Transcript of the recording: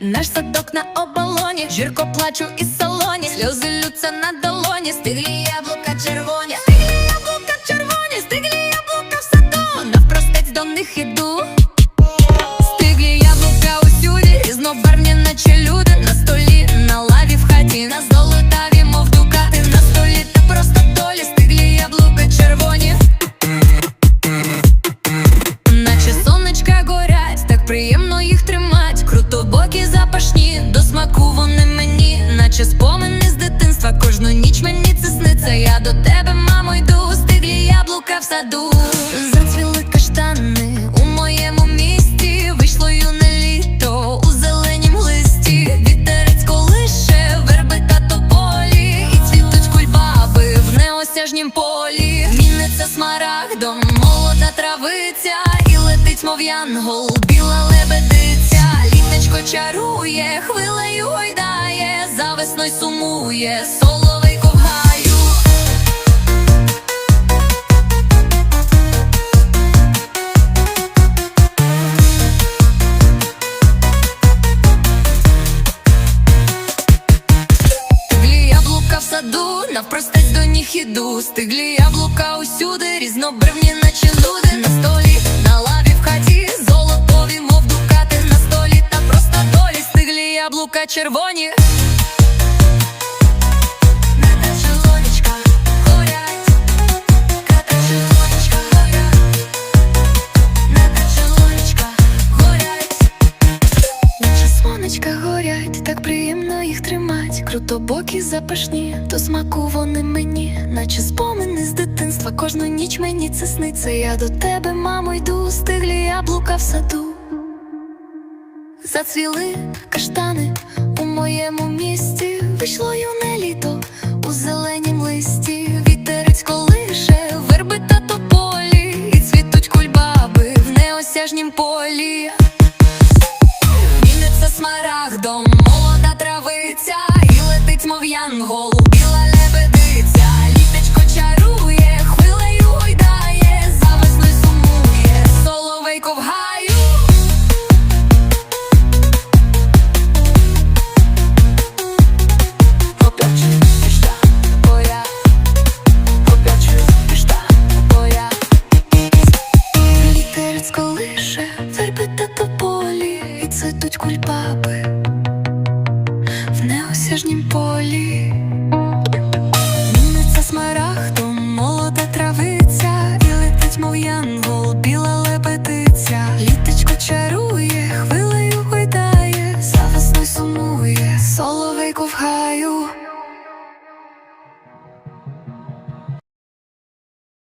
Наш садок на оболоні, жирко плачу із салоні, сльози лються на долоні, стиглі яблука червоні, стиглі яблука червоні, стиглі яблука в саду, навпростець до них іду. Стиглі яблука усюди, різнобарвні, наче люди вони мені, наче спомини з дитинства. Кожну ніч мені це сниться. Я до тебе, мамо, йду, стиглі яблука в саду. Зацвіли каштани у моєму місті. Вийшло юне літо у зеленім листі. Вітерець колише, верби та тополі, і цвітуть кульбаби в неосяжнім полі. Міниться смарагдом, молода травиця, і летить, мов янгол, весною сумує, соловейко в гаю. Стиглі яблука в саду, навпростець до них іду. Стиглі яблука усюди, різнобривні, наче люди На столі, на лаві в хаті, золотові, мов На столі. Та просто долі, стиглі яблука червоні горять, так приємно їх тримать. Крутобокі запашні, до смаку вони мені, наче спомини з дитинства. Кожну ніч мені це сниться. Я до тебе, мамо, йду, стиглі яблука в саду. Зацвіли каштани у моєму місті. Вийшло юне Міниться до молода травиця, і летить, мов янгол, біла лебедиця, літечко чарує, хвилею гойдає, за весною сумує, соловейко в лапи в неосяжнім полі, міниться смарагдом молода травиця, і летить, мов янгол, біла лебедиця, літочко чарує, хвилею гойдає, за весною сумує, соловей ковгаю.